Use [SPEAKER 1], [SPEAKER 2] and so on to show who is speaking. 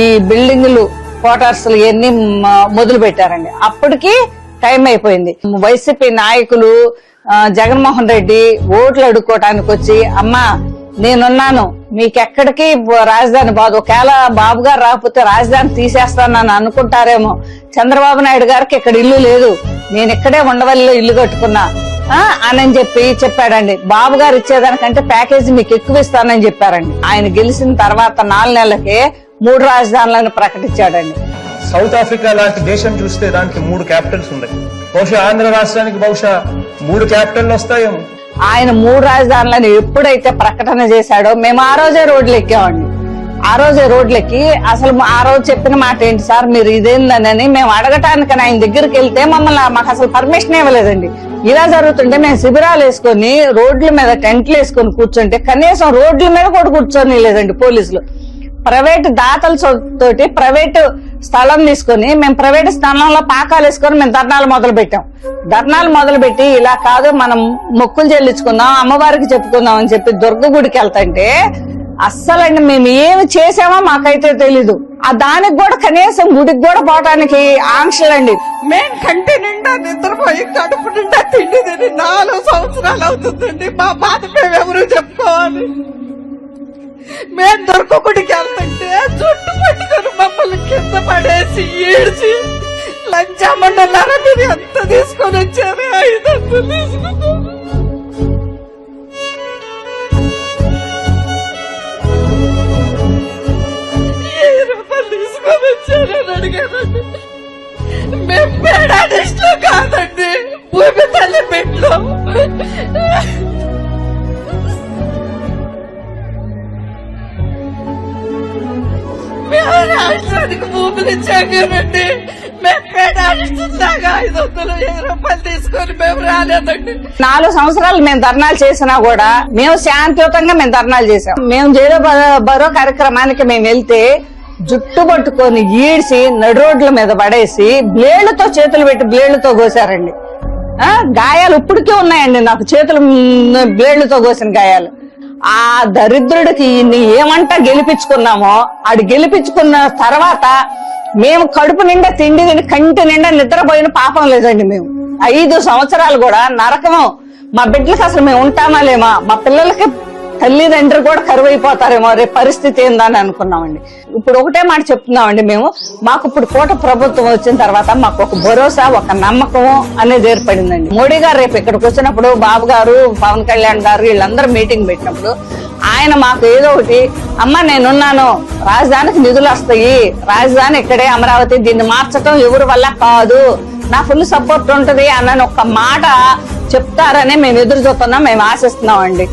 [SPEAKER 1] ఈ బిల్డింగ్లు క్వార్టర్స్ ఇవన్నీ మొదలు పెట్టారండి అప్పటికి టైం అయిపోయింది. వైసీపీ నాయకులు జగన్మోహన్ రెడ్డి ఓట్లు అడుక్కోవటానికి వచ్చి అమ్మా నేనున్నాను. మీకెక్కడికి రాజధాని బాదు? ఒకవేళ బాబు గారు రాకపోతే రాజధాని తీసేస్తానని అనుకుంటారేమో. చంద్రబాబు నాయుడు గారికి ఇక్కడ ఇల్లు లేదు. నేను ఇక్కడే ఉండవల్లిలో ఇల్లు కట్టుకున్నా. అని చెప్పి చెప్పాడండి. బాబు గారు ఇచ్చేదానికంటే ప్యాకేజీ మీకు ఎక్కువ ఇస్తానని చెప్పారండి. ఆయన గెలిచిన తర్వాత నాలుగు నెలలకే మూడు రాజధానులను ప్రకటించాడండి.
[SPEAKER 2] సౌత్ ఆఫ్రికా లాంటి దేశం చూస్తే దానికి మూడు క్యాపిటల్స్ ఉన్నాయి. బహుశా ఆంధ్ర రాష్ట్రానికి బహుశా మూడు క్యాపిటల్ వస్తాయేమో.
[SPEAKER 1] ఆయన మూడు రాజధానులను ఎప్పుడైతే ప్రకటన చేశాడో మేము ఆ రోజే రోడ్లు ఎక్కామండి. ఆ రోజే రోడ్లకి అసలు ఆ రోజు చెప్పిన మాట ఏంటి సార్? మీరు ఇదేందని మేము అడగటానికి ఆయన దగ్గరికి వెళ్తే మమ్మల్ని మాకు అసలు పర్మిషన్ ఇవ్వలేదండి. ఇలా జరుగుతుంటే మేము శిబిరాలు వేసుకొని రోడ్ల మీద టెంట్లు వేసుకొని కూర్చుంటే కనీసం రోడ్ల మీద కూడా కూర్చొని లేదండి పోలీసులు. ప్రైవేట్ దాతల తోటి ప్రైవేట్ స్థలం తీసుకొని మేము ప్రైవేట్ స్థలంలో పాకాలు వేసుకొని మేము ధర్నాలు మొదలు పెట్టాం ధర్నాలు మొదలు పెట్టి ఇలా కాదు మనం మొక్కులు చెల్లించుకుందాం అమ్మవారికి చెప్పుకుందాం అని చెప్పి దుర్గ గుడికి వెళ్తుంటే అస్సలండి మేము ఏమి చేసామో మాకైతే తెలీదు. ఆ దానికి కూడా కనీసం గుడికి కూడా పోవటానికి ఆంక్షలండి.
[SPEAKER 3] మేం కంటి నిండా నిద్రపోయి కడుపు నిండా తిండి తిని నాలుగు సంవత్సరాలు అవుతుందండి. మా బాధ మేము ఎవరు చెప్పుకోవాలి. మేం దొరకకుడికి వెళ్తుంటే జుట్టు పట్టుకొని మమ్మల్ని కింద పడేసి ఏడ్చి లంచామండలారా మీరు ఎంత తీసుకొని వచ్చారు? ఐదంతా వందలు తీసుకున్నారు రాష్ట్రానికి భూములు ఇచ్చాకనండి మేము ఐదు వెయ్యి రూపాయలు తీసుకొని మేము రాలేదండి.
[SPEAKER 1] నాలుగు సంవత్సరాలు మేము ధర్నాలు చేసినా కూడా మేము శాంతియుతంగా మేము ధర్నాలు చేసాం మేము జైలు బరో కార్యక్రమానికి మేము వెళ్తే జుట్టు పట్టుకొని ఈడ్చి నడు రోడ్ల మీద పడేసి బ్లేడ్లతో చేతులు పెట్టి బ్లేడ్లతో కోసారండి. గాయాలు ఇప్పటికే ఉన్నాయండి. నాకు చేతులు మ్, బ్లేడ్లతో కోసిన గాయాలు. ఆ దరిద్రుడికి ఏమంటా గెలిపించుకున్నామో ఆడు గెలిపించుకున్న తర్వాత మేము కడుపు నిండా తిండి తిని కంటి నిండా నిద్రపోయిన పాపం లేదండి మేము. ఐదు సంవత్సరాలు కూడా నరకము. మా బిడ్డలకి అసలు మేము ఉంటామా లేమా? మా పిల్లలకి తల్లిదండ్రులు కూడా కరువైపోతారేమో రేపు పరిస్థితి ఏందని అనుకున్నామండి. ఇప్పుడు ఒకటే మాట చెప్తున్నామండి మేము మాకు ఇప్పుడు కోట ప్రభుత్వం వచ్చిన తర్వాత మాకు ఒక భరోసా ఒక నమ్మకం అనేది ఏర్పడిందండి. మోడీ గారు రేపు ఇక్కడికి వచ్చినప్పుడు బాబు గారు పవన్ కళ్యాణ్ గారు వీళ్ళందరూ మీటింగ్ పెట్టినప్పుడు ఆయన మాకు ఏదో ఒకటి అమ్మ నేనున్నాను రాజధానికి నిధులు వస్తాయి రాజధాని ఇక్కడే అమరావతి దీన్ని మార్చటం ఎవరి వల్ల కాదు నా ఫుల్ సపోర్ట్ ఉంటది అన్న ఒక మాట చెప్తారని మేము ఎదురు చూస్తున్నాం మేము ఆశిస్తున్నాం అండి